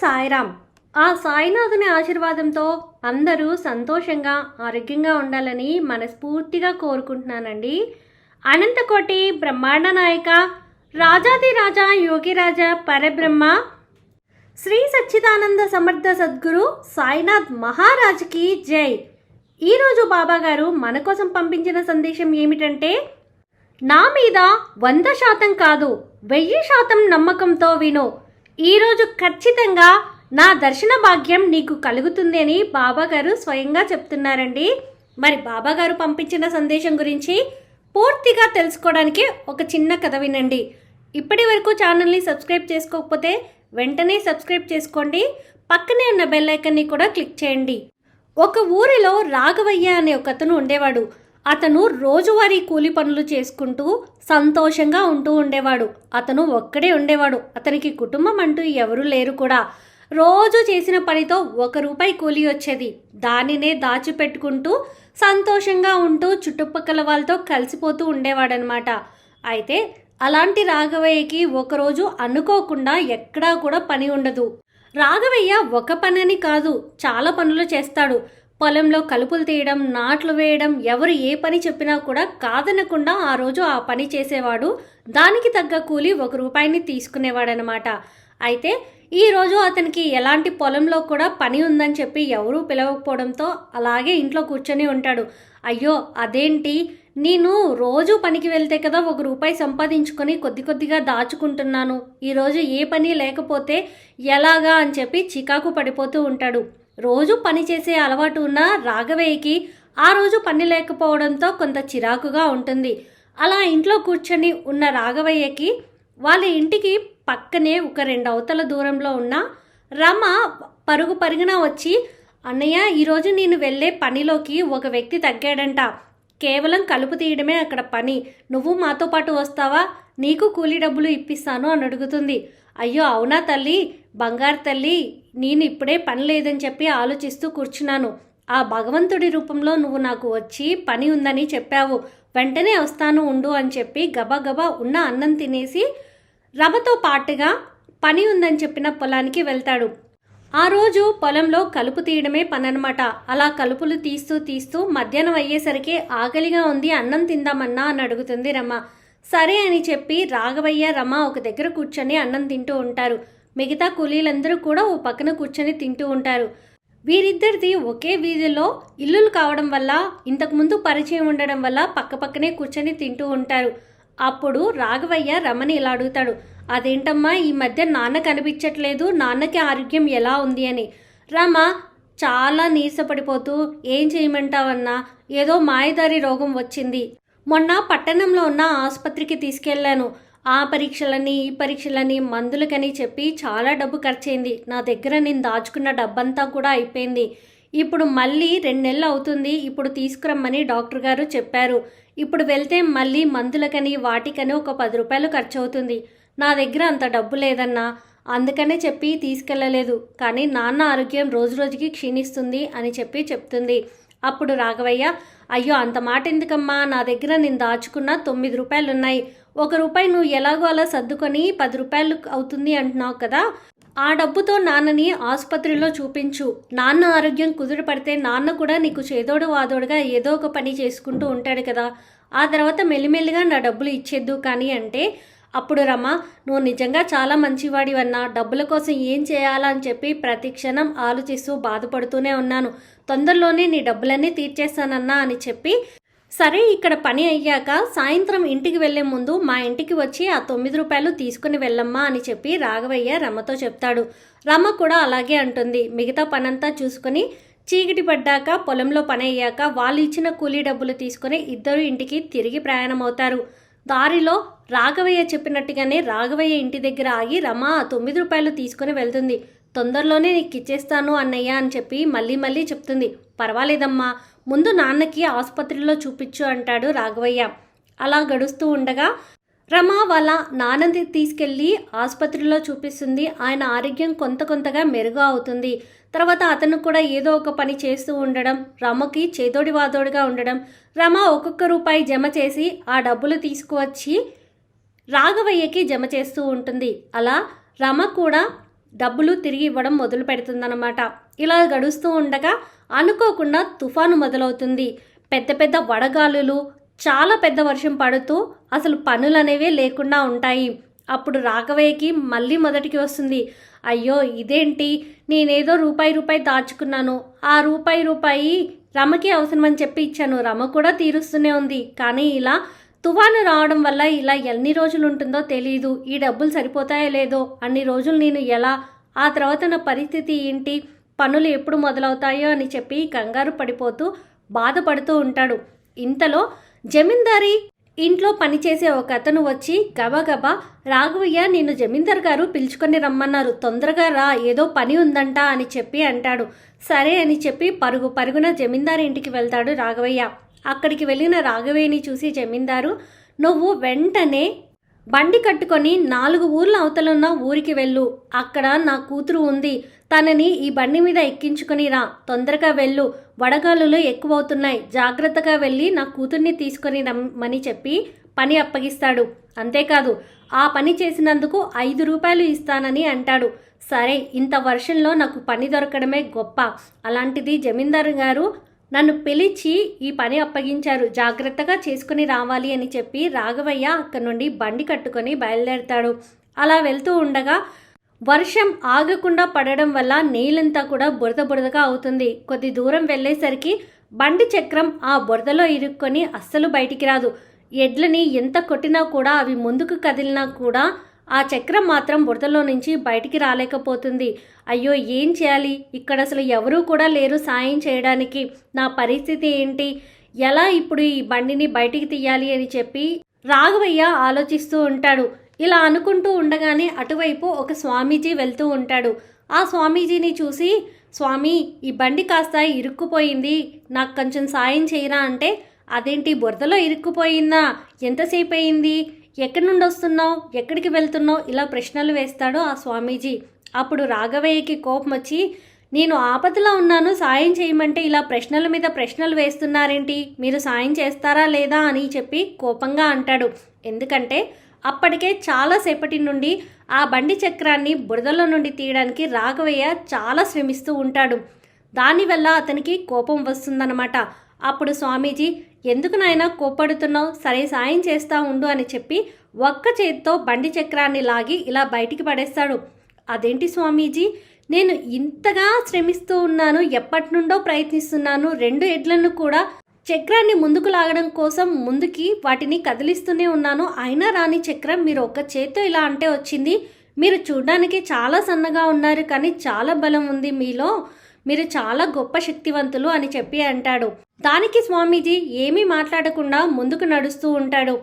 సాయిరామ్. ఆ సాయినాథుని ఆశీర్వాదంతో అందరూ సంతోషంగా ఆరోగ్యంగా ఉండాలని మనస్ఫూర్తిగా కోరుకుంటున్నానండి. అనంతకోటి బ్రహ్మాండ నాయక రాజాదిరాజా యోగిరాజా యోగిరాజ పరబ్రహ్మ శ్రీ సచ్చిదానంద సమర్థ సద్గురు సాయినాథ్ మహారాజ్కి జై. ఈరోజు బాబాగారు మన కోసం పంపించిన సందేశం ఏమిటంటే నా మీద వంద శాతం కాదు వెయ్యి శాతం నమ్మకంతో విను. ఈరోజు ఖచ్చితంగా నా దర్శన భాగ్యం నీకు కలుగుతుంది అని బాబాగారు స్వయంగా చెప్తున్నారండి. మరి బాబాగారు పంపించిన సందేశం గురించి పూర్తిగా తెలుసుకోవడానికి ఒక చిన్న కథ వినండి. ఇప్పటి వరకు ఛానల్ని సబ్స్క్రైబ్ చేసుకోకపోతే వెంటనే సబ్స్క్రైబ్ చేసుకోండి. పక్కనే ఉన్న బెల్ ఐకన్ని కూడా క్లిక్ చేయండి. ఒక ఊరిలో రాఘవయ్య అనే ఒక అతను ఉండేవాడు. అతను రోజువారీ కూలి పనులు చేసుకుంటూ సంతోషంగా ఉంటూ ఉండేవాడు. అతను ఒక్కడే ఉండేవాడు. అతనికి కుటుంబం అంటూ ఎవరూ లేరు కూడా. రోజు చేసిన పనితో ఒక రూపాయి కూలి వచ్చేది. దానినే దాచిపెట్టుకుంటూ సంతోషంగా ఉంటూ చుట్టుపక్కల వాళ్ళతో కలిసిపోతూ ఉండేవాడనమాట అయితే అలాంటి రాఘవయ్యకి ఒకరోజు అనుకోకుండా ఎక్కడా కూడా పని ఉండదు. రాఘవయ్య ఒక పనని కాదు చాలా పనులు చేస్తాడు. పొలంలో కలుపులు తీయడం నాట్లు వేయడం ఎవరు ఏ పని చెప్పినా కూడా కాదనకుండా ఆ రోజు ఆ పని చేసేవాడు. దానికి తగ్గ కూలి ఒక రూపాయిని తీసుకునేవాడనమాట. అయితే ఈ రోజు అతనికి ఎలాంటి పొలంలో కూడా పని ఉందని చెప్పి ఎవరూ పిలవకపోవడంతో అలాగే ఇంట్లో కూర్చొని ఉంటాడు. అయ్యో అదేంటి? నేను రోజు పనికి వెళ్తే కదా ఒక రూపాయి సంపాదించుకొని కొద్ది కొద్దిగా దాచుకుంటున్నాను. ఈరోజు ఏ పని లేకపోతే ఎలాగా అని చెప్పి చికాకు పడిపోతూ ఉంటాడు. రోజు పని చేసే అలవాటు ఉన్న రాఘవయ్యకి ఆ రోజు పని లేకపోవడంతో కొంత చిరాకుగా ఉంటుంది. అలా ఇంట్లో కూర్చొని ఉన్న రాఘవయ్యకి వాళ్ళ ఇంటికి పక్కనే ఒక రెండు అవతల దూరంలో ఉన్న రమ పరుగు పరుగున వచ్చి అన్నయ్య ఈరోజు నేను వెళ్ళే పనిలోకి ఒక వ్యక్తి తగ్గాడంట. కేవలం కలుపు తీయడమే అక్కడ పని. నువ్వు మాతో పాటు వస్తావా? నీకు కూలీ డబ్బులు ఇప్పిస్తాను అని అడుగుతుంది. అయ్యో అవునా తల్లి? బంగారు తల్లి నేను ఇప్పుడే పని లేదని చెప్పి ఆలోచిస్తూ కూర్చున్నాను. ఆ భగవంతుడి రూపంలో నువ్వు నాకు వచ్చి పని ఉందని చెప్పావు. వెంటనే వస్తాను ఉండు అని చెప్పి గబగబా ఉన్న అన్నం తినేసి రమతో పాటుగా పని ఉందని చెప్పిన పొలానికి వెళ్తాడు. ఆ రోజు పొలంలో కలుపు తీయడమే పననమాట అలా కలుపులు తీస్తూ తీస్తూ మధ్యాహ్నం అయ్యేసరికి ఆకలిగా ఉంది అన్నం తిందామన్నా అని అడుగుతుంది రమ సరే అని చెప్పి రాఘవయ్య రమ ఒక దగ్గర కూర్చొని అన్నం తింటూ ఉంటారు. మిగతా కూలీలందరూ కూడా ఓ పక్కన కూర్చొని తింటూ ఉంటారు. వీరిద్దరిది ఒకే వీధిలో ఇల్లులు కావడం వల్ల ఇంతకుముందు పరిచయం ఉండడం వల్ల పక్కపక్కనే కూర్చొని తింటూ ఉంటారు. అప్పుడు రాఘవయ్య రమణి ఇలా అడుగుతాడు అదేంటమ్మా ఈ మధ్య నాన్న కనిపించట్లేదు నాన్నకి ఆరోగ్యం ఎలా ఉంది అని? రమ చాలా నీరసపడిపోతూ ఏం చేయమంటావన్నా ఏదో మాయదారి రోగం వచ్చింది. మొన్న పట్టణంలో ఉన్న ఆసుపత్రికి తీసుకెళ్ళాను ఆ పరీక్షలని ఈ పరీక్షలని మందులకని చెప్పి చాలా డబ్బు ఖర్చయింది. నా దగ్గర నేను దాచుకున్న డబ్బంతా కూడా అయిపోయింది. ఇప్పుడు మళ్ళీ రెండు నెలలు అవుతుంది. ఇప్పుడు తీసుకురమ్మని డాక్టర్ గారు చెప్పారు. ఇప్పుడు వెళ్తే మళ్ళీ మందులకని వాటికని ఒక పది రూపాయలు ఖర్చు అవుతుంది నా దగ్గర అంత డబ్బు లేదన్నా అందుకనే చెప్పి తీసుకెళ్ళలేదు కానీ నాన్న ఆరోగ్యం రోజు రోజుకి క్షీణిస్తుంది అని చెప్పి చెప్తుంది. అప్పుడు రాఘవయ్య అయ్యో అంత మాట ఎందుకమ్మా నా దగ్గర నేను దాచుకున్న తొమ్మిది రూపాయలు ఉన్నాయి ఒక రూపాయి నువ్వు ఎలాగో అలా సర్దుకొని పది రూపాయలు అవుతుంది అంటున్నావు కదా ఆ డబ్బుతో నాన్నని ఆసుపత్రిలో చూపించు. నాన్న ఆరోగ్యం కుదుటపడితే నాన్న కూడా నీకు చేదోడు వాదోడుగా ఏదో ఒక పని చేసుకుంటూ ఉంటాడు కదా. ఆ తర్వాత మెల్లిమెల్లిగా నా డబ్బులు ఇచ్చేద్దు కానీ అంటే అప్పుడు రమ్మ నువ్వు నిజంగా చాలా మంచివాడివన్నా. డబ్బుల కోసం ఏం చేయాలని చెప్పి ప్రతి క్షణం ఆలోచిస్తూ బాధపడుతూనే ఉన్నాను. తొందరలోనే నీ డబ్బులన్నీ తీర్చేస్తానన్నా అని చెప్పి సరే ఇక్కడ పని అయ్యాక సాయంత్రం ఇంటికి వెళ్ళే ముందు మా ఇంటికి వచ్చి ఆ తొమ్మిది రూపాయలు తీసుకుని వెళ్ళమ్మా అని చెప్పి రాఘవయ్య రమతో చెప్తాడు. రమ్మ కూడా అలాగే అంటుంది. మిగతా పనంతా చూసుకొని చీకటి పడ్డాక పొలంలో పని అయ్యాక వాళ్ళు ఇచ్చిన కూలీ డబ్బులు తీసుకుని ఇద్దరు ఇంటికి తిరిగి ప్రయాణమవుతారు. దారిలో రాఘవయ్య చెప్పినట్టుగానే రాఘవయ్య ఇంటి దగ్గర ఆగి రమ ఆ తొమ్మిది రూపాయలు తీసుకుని వెళ్తుంది. తొందరలోనే నీకు ఇచ్చేస్తాను అన్నయ్య అని చెప్పి మళ్ళీ మళ్ళీ చెప్తుంది. పర్వాలేదమ్మా ముందు నాన్నకి ఆసుపత్రిలో చూపించు అంటాడు రాఘవయ్య. అలా గడుస్తూ ఉండగా రమ వాళ్ళ నాన్నని తీసుకెళ్ళి ఆసుపత్రిలో చూపిస్తుంది. ఆయన ఆరోగ్యం కొంత కొంతగా మెరుగు అవుతుంది. తర్వాత అతను కూడా ఏదో ఒక పని చేస్తూ ఉండడం రమకి చేదోడి వాదోడిగా ఉండడం రమ ఒక్కొక్క రూపాయి జమ చేసి ఆ డబ్బులు తీసుకువచ్చి రాఘవయ్యకి జమ చేస్తూ ఉంటుంది. అలా రమ కూడా డబ్బులు తిరిగి ఇవ్వడం మొదలు పెడుతుందన్నమాట. ఇలా గడుస్తూ ఉండగా అనుకోకుండా తుఫాను మొదలవుతుంది. పెద్ద పెద్ద వడగాలులు చాలా పెద్ద వర్షం పడుతూ అసలు పనులు అనేవే లేకుండా ఉంటాయి. అప్పుడు రాఘవయ్యకి మళ్ళీ మొదటికి వస్తుంది. అయ్యో ఇదేంటి? నేనేదో రూపాయి రూపాయి దాచుకున్నాను. ఆ రూపాయి రూపాయి రమకి అవసరమని చెప్పి ఇచ్చాను. రమ కూడా తీరుస్తూనే ఉంది. కానీ ఇలా తుఫాను రావడం వల్ల ఇలా ఎన్ని రోజులు ఉంటుందో తెలియదు ఈ డబ్బులు సరిపోతాయో లేదో అన్ని రోజులు నేను ఎలా ఆ తర్వాత నా పరిస్థితి ఏంటి పనులు ఎప్పుడు మొదలవుతాయో అని చెప్పి కంగారు పడిపోతూ బాధపడుతూ ఉంటాడు. ఇంతలో జమీందారి ఇంట్లో పనిచేసే ఒక అతను వచ్చి గబగబా రాఘవయ్య నిన్ను జమీందార్ గారు పిలుచుకొని రమ్మన్నారు. తొందరగా రా ఏదో పని ఉందంట అని చెప్పి అంటాడు. సరే అని చెప్పి పరుగు పరుగున జమీందారి ఇంటికి వెళ్తాడు రాఘవయ్య. అక్కడికి వెళ్ళిన రాఘవేని చూసి జమీందారు నువ్వు వెంటనే బండి కట్టుకొని నాలుగు ఊర్ల అవతలున్న ఊరికి వెళ్ళు. అక్కడ నా కూతురు ఉంది. తనని ఈ బండి మీద ఎక్కించుకుని రా. తొందరగా వెళ్ళు. వడగాలులు ఎక్కువవుతున్నాయి. జాగ్రత్తగా వెళ్ళి నా కూతుర్ని తీసుకొని రమ్మని చెప్పి పని అప్పగిస్తాడు. అంతేకాదు ఆ పని చేసినందుకు ఐదు రూపాయలు ఇస్తానని అంటాడు. సరే ఇంత వర్షంలో నాకు పని దొరకడమే గొప్ప. అలాంటిది జమీందారు గారు నన్ను పిలిచి ఈ పని అప్పగించారు. జాగ్రత్తగా చేసుకుని రావాలి అని చెప్పి రాఘవయ్య అక్కడి నుండి బండి కట్టుకొని బయలుదేరతాడు. అలా వెళ్తూ ఉండగా వర్షం ఆగకుండా పడడం వల్ల నీళ్ళంతా కూడా బురద బురదగా అవుతుంది. కొద్ది దూరం వెళ్ళేసరికి బండి చక్రం ఆ బురదలో ఇరుక్కొని అస్సలు బయటికి రాదు. ఎడ్లని ఎంత కొట్టినా కూడా అవి ముందుకు కదిలినా కూడా ఆ చక్రం మాత్రం బురదలో నుంచి బయటికి రాలేకపోతుంది. అయ్యో ఏం చేయాలి? ఇక్కడ అసలు ఎవరూ కూడా లేరు సాయం చేయడానికి. నా పరిస్థితి ఏంటి? ఎలా ఇప్పుడు ఈ బండిని బయటికి తీయాలి అని చెప్పి రాఘవయ్య ఆలోచిస్తూ ఉంటాడు. ఇలా అనుకుంటూ ఉండగానే అటువైపు ఒక స్వామీజీ వెళ్తూ ఉంటాడు. ఆ స్వామీజీని చూసి స్వామి ఈ బండి కాస్త ఇరుక్కుపోయింది. నాకు కొంచెం సాయం చేయరా అంటే అదేంటి బురదలో ఇరుక్కుపోయిందా? ఎంతసేపు అయింది ఎక్కడి నుండి వస్తున్నావు? ఎక్కడికి వెళ్తున్నావు? ఇలా ప్రశ్నలు వేస్తాడు ఆ స్వామీజీ. అప్పుడు రాఘవయ్యకి కోపం వచ్చి నేను ఆపదలో ఉన్నాను సాయం చేయమంటే ఇలా ప్రశ్నల మీద ప్రశ్నలు వేస్తున్నారేంటి? మీరు సాయం చేస్తారా లేదా? అని చెప్పి కోపంగా అంటాడు. ఎందుకంటే అప్పటికే చాలాసేపటి నుండి ఆ బండి చక్రాన్ని బురదలో నుండి తీయడానికి రాఘవయ్య చాలా శ్రమిస్తూ ఉంటాడు. దానివల్ల అతనికి కోపం వస్తుందన్నమాట. అప్పుడు స్వామీజీ ఎందుకు నాయన కోప్పడుతున్నావు? సరే సాయం చేస్తా ఉండు అని చెప్పి ఒక్క చేతితో బండి చక్రాన్ని లాగి ఇలా బయటికి పడేస్తాడు. అదేంటి స్వామీజీ? నేను ఇంతగా శ్రమిస్తూ ఉన్నాను ఎప్పటి నుండో ప్రయత్నిస్తున్నాను. రెండు ఎడ్లను కూడా చక్రాన్ని ముందుకు లాగడం కోసం ముందుకి వాటిని కదిలిస్తూనే ఉన్నాను. అయినా రాని చక్రం మీరు ఒక్క చేత్తో ఇలా అంటే వచ్చింది. మీరు చూడడానికి చాలా సన్నగా ఉన్నారు కానీ చాలా బలం ఉంది మీలో. మీరు చాలా గొప్ప శక్తివంతులు అని చెప్పి అంటాడు. దానికి స్వామీజీ ఏమీ మాట్లాడకుండా ముందుకు నడుస్తూ ఉంటాడు.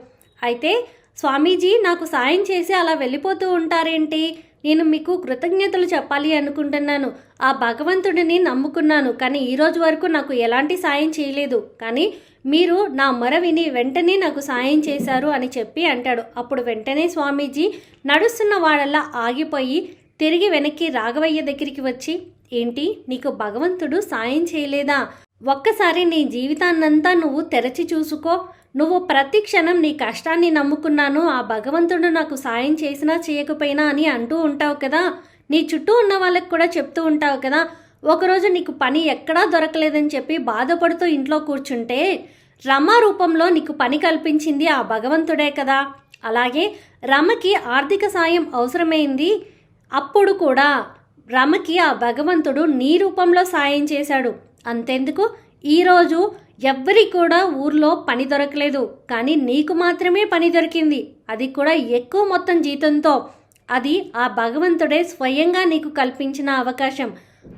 అయితే స్వామీజీ నాకు సాయం చేసి అలా వెళ్ళిపోతూ ఉంటారేంటి? నేను మీకు కృతజ్ఞతలు చెప్పాలి అనుకుంటున్నాను. ఆ భగవంతుడిని నమ్ముకున్నాను. కానీ ఈరోజు వరకు నాకు ఎలాంటి సాయం చేయలేదు. కానీ మీరు నా మొర విని వెంటనే నాకు సాయం చేశారు అని చెప్పి అంటాడు. అప్పుడు వెంటనే స్వామీజీ నడుస్తున్న వాళ్ళలా ఆగిపోయి తిరిగి వెనక్కి రాఘవయ్య దగ్గరికి వచ్చి ఏంటి నీకు భగవంతుడు సాయం చేయలేదా? ఒక్కసారి నీ జీవితాన్నంతా నువ్వు తెరచి చూసుకో. నువ్వు ప్రతి క్షణం నీ కష్టాన్ని నమ్ముకున్నాను. ఆ భగవంతుడు నాకు సాయం చేసినా చేయకపోయినా అని అంటూ ఉంటావు కదా. నీ చుట్టూ ఉన్న వాళ్ళకి కూడా చెప్తూ ఉంటావు కదా. ఒకరోజు నీకు పని ఎక్కడా దొరకలేదని చెప్పి బాధపడుతూ ఇంట్లో కూర్చుంటే రమ రూపంలో నీకు పని కల్పించింది ఆ భగవంతుడే కదా. అలాగే రమకి ఆర్థిక సాయం అవసరమైంది. అప్పుడు కూడా రమకి ఆ భగవంతుడు నీ రూపంలో సాయం చేశాడు. అంతెందుకు? ఈరోజు ఎవ్వరి కూడా ఊర్లో పని దొరకలేదు. కానీ నీకు మాత్రమే పని దొరికింది. అది కూడా ఎక్కువ మొత్తం జీతంతో. అది ఆ భగవంతుడే స్వయంగా నీకు కల్పించిన అవకాశం.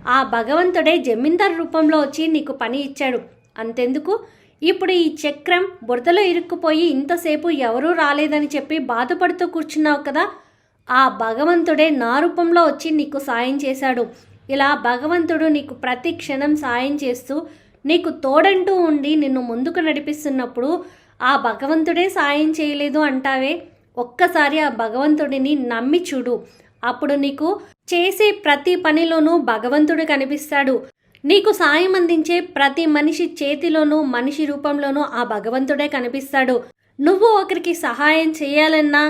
ఆ భగవంతుడే జమీందార్ రూపంలో వచ్చి నీకు పని ఇచ్చాడు. అంతెందుకు? ఇప్పుడు ఈ చక్రం బురదలో ఇరుక్కుపోయి ఇంతసేపు ఎవరూ రాలేదని చెప్పి బాధపడుతూ కూర్చున్నావు కదా. ఆ భగవంతుడే నా రూపంలో వచ్చి నీకు సాయం చేశాడు. ఇలా భగవంతుడు నీకు ప్రతి క్షణం సాయం చేస్తూ నీకు తోడంటూ ఉండి నిన్ను ముందుకు నడిపిస్తున్నప్పుడు ఆ భగవంతుడే సాయం చేయలేదు అంటావే? ఒక్కసారి ఆ భగవంతుడిని నమ్మి చూడు. అప్పుడు నీకు చేసే ప్రతి పనిలోనూ భగవంతుడు కనిపిస్తాడు. నీకు సాయం అందించే ప్రతి మనిషి చేతిలోనూ మనిషి రూపంలోనూ ఆ భగవంతుడే కనిపిస్తాడు. నువ్వు ఒకరికి సహాయం చేయాలన్నా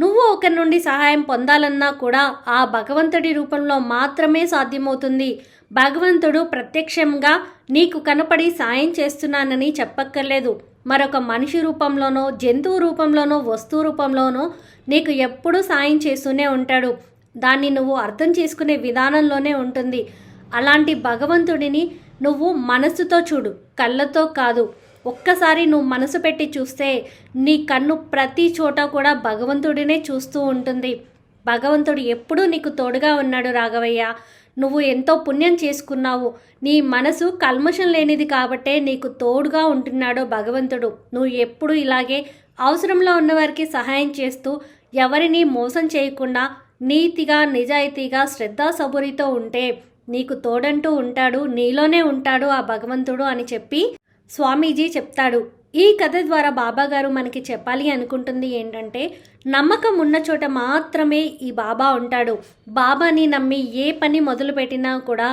నువ్వు ఒకరి నుండి సహాయం పొందాలన్నా కూడా ఆ భగవంతుడి రూపంలో మాత్రమే సాధ్యమవుతుంది. భగవంతుడు ప్రత్యక్షంగా నీకు కనపడి సాయం చేస్తున్నానని చెప్పక్కర్లేదు. మరొక మనిషి రూపంలోనో జంతువు రూపంలోనో వస్తువు రూపంలోనో నీకు ఎప్పుడూ సాయం చేస్తూనే ఉంటాడు. దాన్ని నువ్వు అర్థం చేసుకునే విధానంలోనే ఉంటుంది. అలాంటి భగవంతుడిని నువ్వు మనస్సుతో చూడు కళ్ళతో కాదు. ఒక్కసారి నువ్వు మనసు పెట్టి చూస్తే నీ కన్ను ప్రతి చోట కూడా భగవంతుడినే చూస్తూ ఉంటుంది. భగవంతుడు ఎప్పుడూ నీకు తోడుగా ఉన్నాడు రాఘవయ్య. నువ్వు ఎంతో పుణ్యం చేసుకున్నావు. నీ మనసు కల్మషం లేనిది కాబట్టే నీకు తోడుగా ఉంటున్నాడు భగవంతుడు. నువ్వు ఎప్పుడు ఇలాగే అవసరంలో ఉన్నవారికి సహాయం చేస్తూ ఎవరిని మోసం చేయకుండా నీతిగా నిజాయితీగా శ్రద్ధాసబురితో ఉంటే నీకు తోడంటూ ఉంటాడు నీలోనే ఉంటాడు ఆ భగవంతుడు అని చెప్పి స్వామీజీ చెప్తాడు. ఈ కథ ద్వారా బాబా గారు మనకి చెప్పాలి అనుకుంటుంది ఏంటంటే నమ్మకం ఉన్న చోట మాత్రమే ఈ బాబా ఉంటాడు. బాబాని నమ్మి ఏ పని మొదలుపెట్టినా కూడా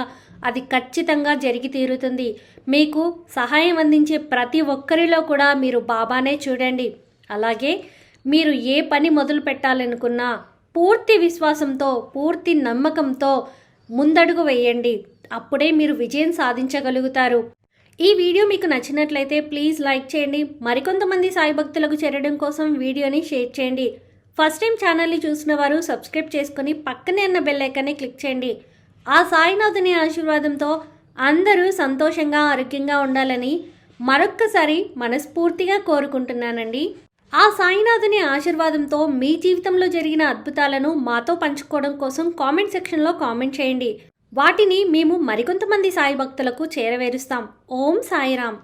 అది ఖచ్చితంగా జరిగి తీరుతుంది. మీకు సహాయం అందించే ప్రతి ఒక్కరిలో కూడా మీరు బాబానే చూడండి. అలాగే మీరు ఏ పని మొదలు పెట్టాలనుకున్నా పూర్తి విశ్వాసంతో పూర్తి నమ్మకంతో ముందడుగు వేయండి. అప్పుడే మీరు విజయం సాధించగలుగుతారు. ఈ వీడియో మీకు నచ్చినట్లయితే ప్లీజ్ లైక్ చేయండి. మరికొంతమంది సాయి భక్తులకు చేరడం కోసం వీడియోని షేర్ చేయండి. ఫస్ట్ టైం ఛానల్ని చూసిన వారు సబ్స్క్రైబ్ చేసుకొని పక్కనే ఉన్న బెల్ ఐకాన్ని క్లిక్ చేయండి. ఆ సాయినాథుని ఆశీర్వాదంతో అందరూ సంతోషంగా ఆరోగ్యంగా ఉండాలని మరొక్కసారి మనస్ఫూర్తిగా కోరుకుంటున్నానండి. ఆ సాయినాథుని ఆశీర్వాదంతో మీ జీవితంలో జరిగిన అద్భుతాలను మాతో పంచుకోవడం కోసం కామెంట్ సెక్షన్లో కామెంట్ చేయండి. వాటిని మేము మరికొంతమంది సాయి భక్తులకు చేరవేరుస్తాం. ఓం సాయిరామ్.